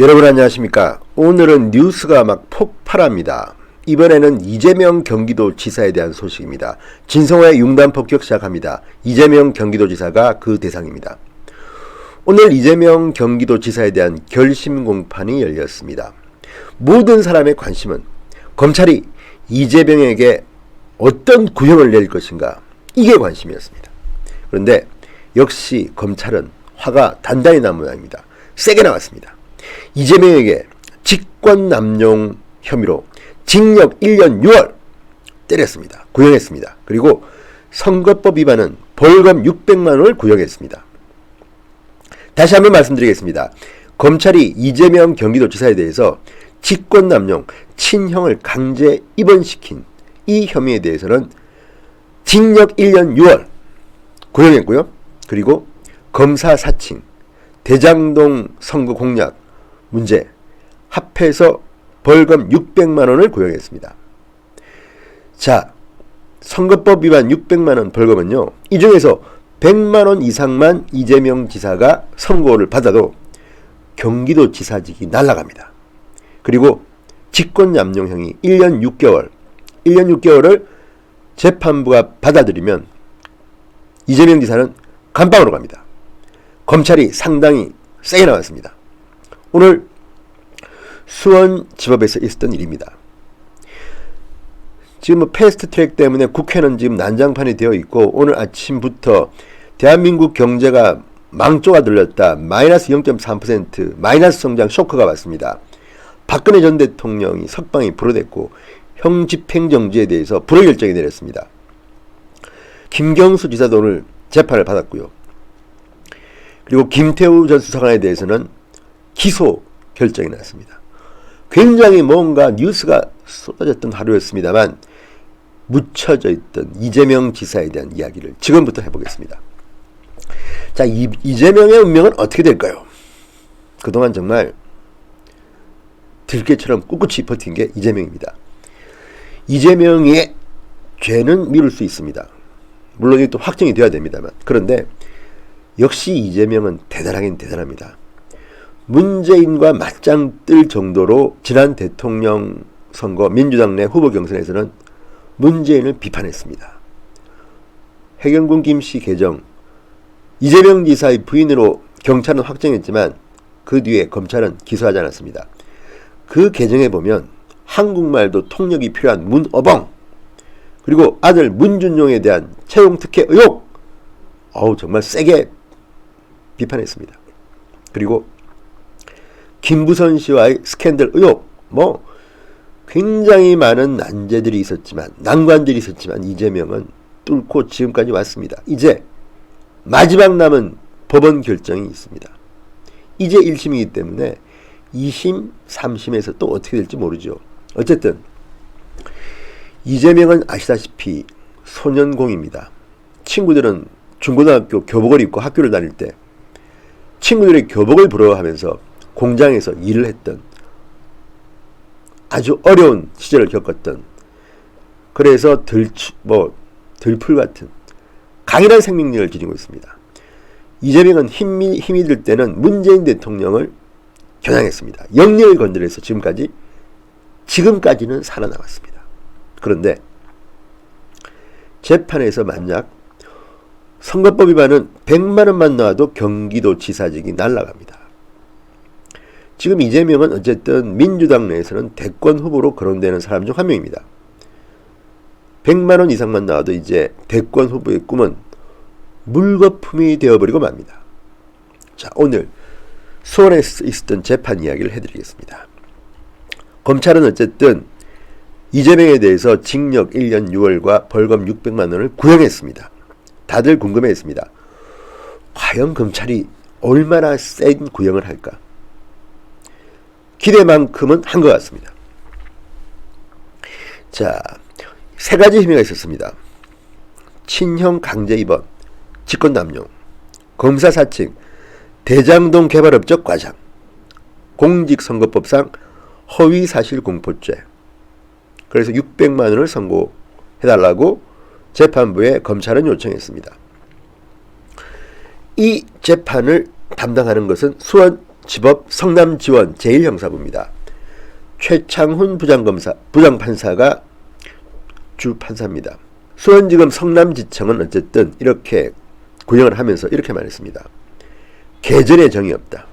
여러분 안녕하십니까? 오늘은 뉴스가 막 폭발합니다. 이번에는 이재명 경기도지사에 대한 소식입니다. 진성호의 융단 폭격 시작합니다. 이재명 경기도지사가 그 대상입니다. 오늘 이재명 경기도지사에 대한 결심 공판이 열렸습니다. 모든 사람의 관심은 검찰이 이재명에게 어떤 구형을 낼 것인가 이게 관심이었습니다. 그런데 역시 검찰은 화가 단단히 난 모양입니다. 세게 나왔습니다. 이재명에게 직권남용 혐의로 징역 1년 6월 때렸습니다. 구형했습니다. 그리고 선거법 위반은 벌금 600만 원을 구형했습니다. 다시 한번 말씀드리겠습니다. 검찰이 이재명 경기도지사에 대해서 직권남용, 친형을 강제 입원시킨 이 혐의에 대해서는 징역 1년 6월 구형했고요. 그리고 검사 사칭, 대장동 선거 공약 문제 합해서 벌금 600만 원을 구형했습니다. 자, 선거법 위반 600만 원 벌금은요. 이 중에서 100만 원 이상만 이재명 지사가 선고를 받아도 경기도 지사직이 날아갑니다. 그리고 직권남용형이 1년 6개월, 1년 6개월을 재판부가 받아들이면 이재명 지사는 감방으로 갑니다. 검찰이 상당히 세게 나왔습니다. 오늘 수원지법에서 있었던 일입니다. 지금 뭐 패스트 트랙 때문에 국회는 지금 난장판이 되어 있고 오늘 아침부터 대한민국 경제가 망조가 들렸다. 마이너스 0.3% 마이너스 성장 쇼크가 왔습니다. 박근혜 전 대통령이 석방이 불어댔고 형 집행정지에 대해서 불허 결정이 내렸습니다. 김경수 지사도 오늘 재판을 받았고요. 그리고 김태우 전 수사관에 대해서는 기소 결정이 났습니다. 굉장히 뭔가 뉴스가 쏟아졌던 하루였습니다만 묻혀져 있던 이재명 지사에 대한 이야기를 지금부터 해보겠습니다. 자, 이, 이재명의 운명은 어떻게 될까요? 그동안 정말 들깨처럼 꿋꿋이 버틴 게 이재명입니다. 이재명의 죄는 미룰 수 있습니다. 물론 이게 또 확정이 돼야 됩니다만. 그런데 역시 이재명은 대단하긴 대단합니다. 문재인과 맞짱 뜰 정도로 지난 대통령 선거 민주당 내 후보 경선에서는 문재인을 비판했습니다. 해경군 김씨 계정 이재명 지사의 부인으로 경찰은 확정했지만 그 뒤에 검찰은 기소하지 않았습니다. 그 계정에 보면 한국말도 통역이 필요한 문어벙 그리고 아들 문준용에 대한 채용 특혜 의혹 어우 정말 세게 비판했습니다. 그리고 김부선 씨와의 스캔들 의혹 뭐 굉장히 많은 난제들이 있었지만 난관들이 있었지만 이재명은 뚫고 지금까지 왔습니다. 이제 마지막 남은 법원 결정이 있습니다. 이제 1심이기 때문에 2심, 3심에서 또 어떻게 될지 모르죠. 어쨌든 이재명은 아시다시피 소년공입니다. 친구들은 중고등학교 교복을 입고 학교를 다닐 때 친구들의 교복을 부러워하면서 공장에서 일을 했던 아주 어려운 시절을 겪었던 그래서 들, 뭐, 들풀 같은 강인한 생명력을 지니고 있습니다. 이재명은 힘이, 힘이 들 때는 문재인 대통령을 겨냥했습니다. 영리를 건드려서 지금까지, 지금까지는 살아남았습니다. 그런데 재판에서 만약 선거법 위반은 100만 원만 나와도 경기도 지사직이 날라갑니다. 지금 이재명은 어쨌든 민주당 내에서는 대권 후보로 거론되는 사람 중 한 명입니다. 100만 원 이상만 나와도 이제 대권 후보의 꿈은 물거품이 되어버리고 맙니다. 자, 오늘 수원에 있었던 재판 이야기를 해드리겠습니다. 검찰은 어쨌든 이재명에 대해서 징역 1년 6월과 벌금 600만 원을 구형했습니다. 다들 궁금해했습니다. 과연 검찰이 얼마나 센 구형을 할까? 기대만큼은 한 것 같습니다. 자, 세 가지 혐의가 있었습니다. 친형 강제 입원, 직권 남용, 검사 사칭, 대장동 개발업적 과장, 공직선거법상 허위 사실 공포죄. 그래서 600만 원을 선고해달라고 재판부에 검찰은 요청했습니다. 이 재판을 담당하는 것은 수원 지법 성남지원 제1형사부입니다. 최창훈 부장검사, 부장판사가 주 판사입니다. 수원지검 성남지청은 어쨌든 이렇게 구형을 하면서 이렇게 말했습니다. 개전의 정이 없다.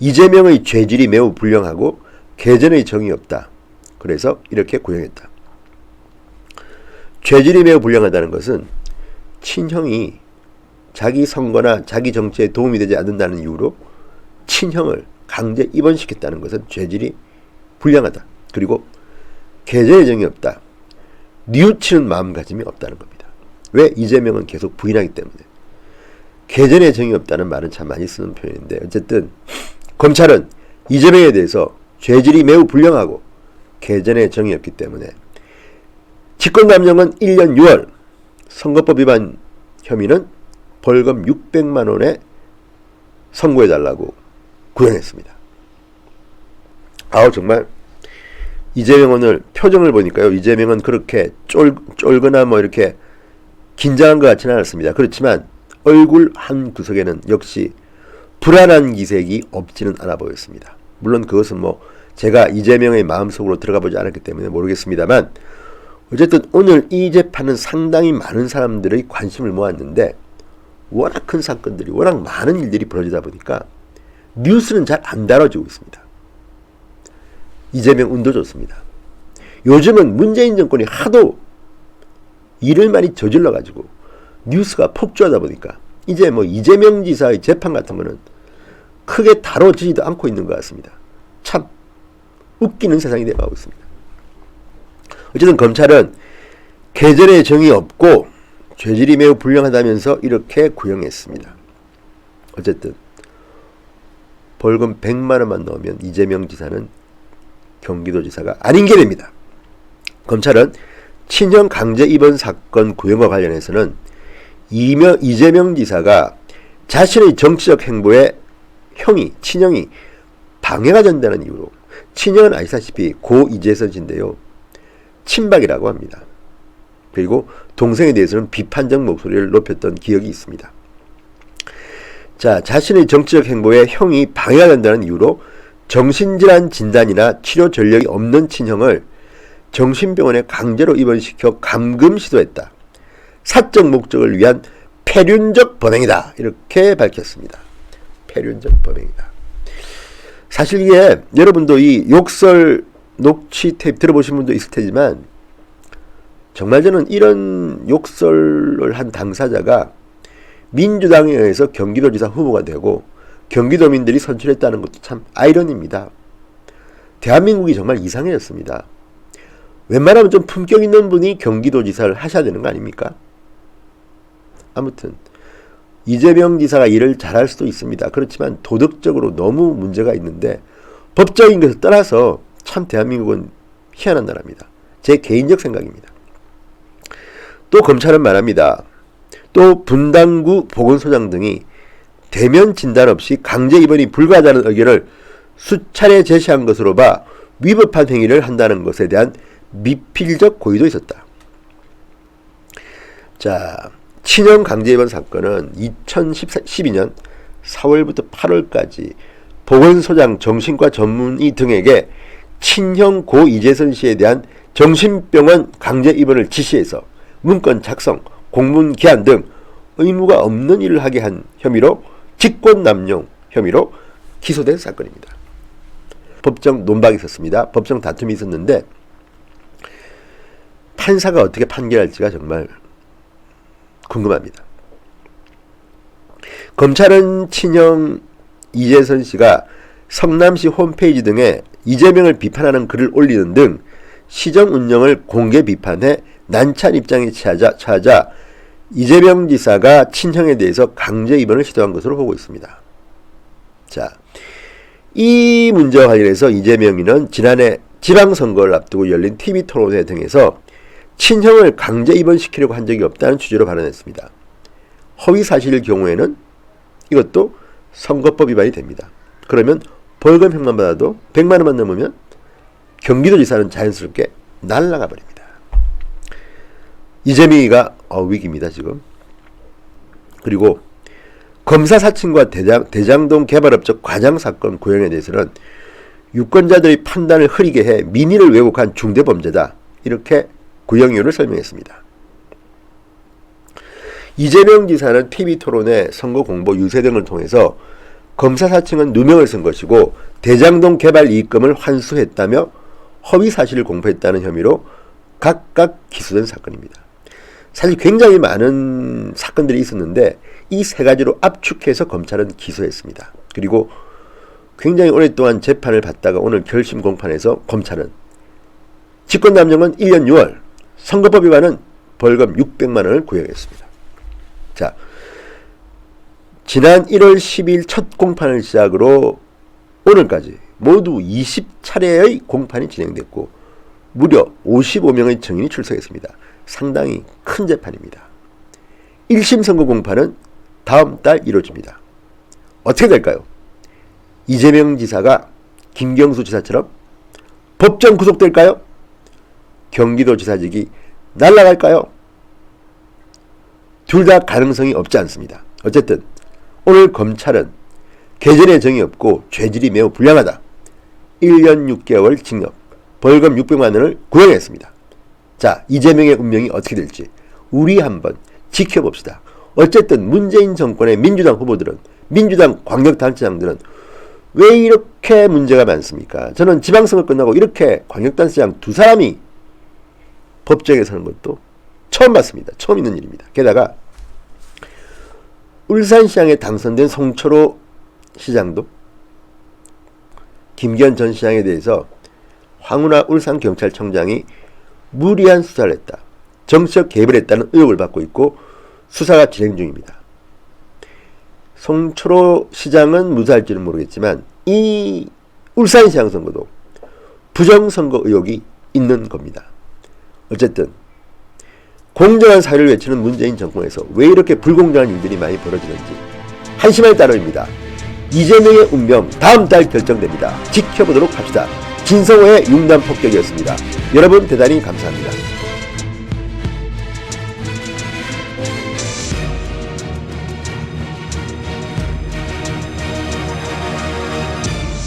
이재명의 죄질이 매우 불량하고 개전의 정이 없다. 그래서 이렇게 구형했다. 죄질이 매우 불량하다는 것은 친형이 자기 선거나 자기 정치에 도움이 되지 않는다는 이유로 친형을 강제 입원시켰다는 것은 죄질이 불량하다. 그리고 개전의 정이 없다. 뉘우치는 마음가짐이 없다는 겁니다. 왜 이재명은 계속 부인하기 때문에. 개전의 정이 없다는 말은 참 많이 쓰는 표현인데 어쨌든 검찰은 이재명에 대해서 죄질이 매우 불량하고 개전의 정이 없기 때문에 직권남용은 1년 6월 선거법 위반 혐의는 벌금 600만 원에 선고해달라고 구형했습니다. 아우 정말 이재명 오늘 표정을 보니까요. 이재명은 그렇게 쫄, 쫄거나 뭐 이렇게 긴장한 것 같지는 않았습니다. 그렇지만 얼굴 한 구석에는 역시 불안한 기색이 없지는 않아 보였습니다. 물론 그것은 뭐 제가 이재명의 마음속으로 들어가 보지 않았기 때문에 모르겠습니다만 어쨌든 오늘 이 재판은 상당히 많은 사람들의 관심을 모았는데 워낙 큰 사건들이 워낙 많은 일들이 벌어지다 보니까 뉴스는 잘 안 다뤄지고 있습니다. 이재명 운도 좋습니다. 요즘은 문재인 정권이 하도 일을 많이 저질러 가지고 뉴스가 폭주하다 보니까 이제 뭐 이재명 지사의 재판 같은 거는 크게 다뤄지지도 않고 있는 것 같습니다. 참 웃기는 세상이 되어가고 있습니다. 어쨌든 검찰은 개전의 정이 없고 죄질이 매우 불량하다면서 이렇게 구형했습니다. 어쨌든 벌금 100만 원만 넣으면 이재명 지사는 경기도 지사가 아닌 게 됩니다. 검찰은 친형 강제 입원 사건 구형과 관련해서는 이명, 이재명 지사가 자신의 정치적 행보에 형이 친형이 방해가 된다는 이유로 친형은 아시다시피 고 이재선 씨인데요. 친박이라고 합니다. 그리고 동생에 대해서는 비판적 목소리를 높였던 기억이 있습니다. 자, 자신의 정치적 행보에 형이 방해가 된다는 이유로 정신질환 진단이나 치료 전력이 없는 친형을 정신병원에 강제로 입원시켜 감금 시도했다. 사적 목적을 위한 폐륜적 범행이다. 이렇게 밝혔습니다. 폐륜적 범행이다. 사실 이게 여러분도 이 욕설 녹취 테이프 들어보신 분도 있을 테지만 정말 저는 이런 욕설을 한 당사자가 민주당에 의해서 경기도지사 후보가 되고 경기도민들이 선출했다는 것도 참 아이러니입니다. 대한민국이 정말 이상해졌습니다. 웬만하면 좀 품격 있는 분이 경기도지사를 하셔야 되는 거 아닙니까? 아무튼 이재명 지사가 일을 잘할 수도 있습니다. 그렇지만 도덕적으로 너무 문제가 있는데 법적인 것을 떠나서 참 대한민국은 희한한 나라입니다. 제 개인적 생각입니다. 또 검찰은 말합니다. 또 분당구 보건소장 등이 대면 진단 없이 강제 입원이 불가하다는 의견을 수차례 제시한 것으로 봐 위법한 행위를 한다는 것에 대한 미필적 고의도 있었다. 자, 친형 강제 입원 사건은 2012년 4월부터 8월까지 보건소장 정신과 전문의 등에게 친형 고 이재선 씨에 대한 정신병원 강제 입원을 지시해서 문건 작성, 공문 기한 등 의무가 없는 일을 하게 한 혐의로 직권남용 혐의로 기소된 사건입니다. 법정 논박이 있었습니다. 법정 다툼이 있었는데 판사가 어떻게 판결할지가 정말 궁금합니다. 검찰은 친형 이재선 씨가 성남시 홈페이지 등에 이재명을 비판하는 글을 올리는 등 시정 운영을 공개 비판해 난찬 입장에 찾아, 찾아 이재명 지사가 친형에 대해서 강제 입원을 시도한 것으로 보고 있습니다. 자, 이 문제와 관련해서 이재명이는 지난해 지방선거를 앞두고 열린 TV 토론회 등에서 친형을 강제 입원시키려고 한 적이 없다는 취지로 발언했습니다. 허위 사실일 경우에는 이것도 선거법 위반이 됩니다. 그러면 벌금 형만 받아도 100만 원만 넘으면 경기도지사는 자연스럽게 날라가 버립니다. 이재명이가 어, 위기입니다 지금. 그리고 검사 사칭과 대장, 대장동 개발업적 과장 사건 고용에 대해서는 유권자들의 판단을 흐리게 해 민의를 왜곡한 중대범죄다. 이렇게 구형 이유를 설명했습니다. 이재명 지사는 TV 토론회 선거 공보 유세 등을 통해서 검사 사칭은 누명을 쓴 것이고 대장동 개발 이익금을 환수했다며 허위 사실을 공표했다는 혐의로 각각 기소된 사건입니다. 사실 굉장히 많은 사건들이 있었는데 이 세 가지로 압축해서 검찰은 기소했습니다. 그리고 굉장히 오랫동안 재판을 받다가 오늘 결심 공판에서 검찰은 직권남용은 1년 6월, 선거법 위반은 벌금 600만 원을 구형했습니다. 자, 지난 1월 10일 첫 공판을 시작으로 오늘까지 모두 20차례의 공판이 진행됐고 무려 55명의 증인이 출석했습니다. 상당히 큰 재판입니다. 1심 선고 공판은 다음 달 이루어집니다. 어떻게 될까요? 이재명 지사가 김경수 지사처럼 법정 구속될까요? 경기도 지사직이 날아갈까요? 둘 다 가능성이 없지 않습니다. 어쨌든 오늘 검찰은 개전의 정이 없고 죄질이 매우 불량하다. 1년 6개월 징역, 벌금 600만 원을 구형했습니다. 자, 이재명의 운명이 어떻게 될지 우리 한번 지켜봅시다. 어쨌든 문재인 정권의 민주당 후보들은 민주당 광역단체장들은 왜 이렇게 문제가 많습니까? 저는 지방선거 끝나고 이렇게 광역단체장 두 사람이 법정에 서는 것도 처음 봤습니다. 처음 있는 일입니다. 게다가 울산시장에 당선된 송철호 시장도 김기현 전 시장에 대해서 황운하 울산경찰청장이 무리한 수사를 했다. 정치적 개입을 했다는 의혹을 받고 있고 수사가 진행 중입니다. 송철호 시장은 무사할지는 모르겠지만 이 울산시장 선거도 부정선거 의혹이 있는 겁니다. 어쨌든 공정한 사회를 외치는 문재인 정권에서 왜 이렇게 불공정한 일들이 많이 벌어지는지 한심할 따름입니다. 이재명의 운명 다음 달 결정됩니다. 지켜보도록 합시다. 진성호의 융단 폭격이었습니다. 여러분 대단히 감사합니다.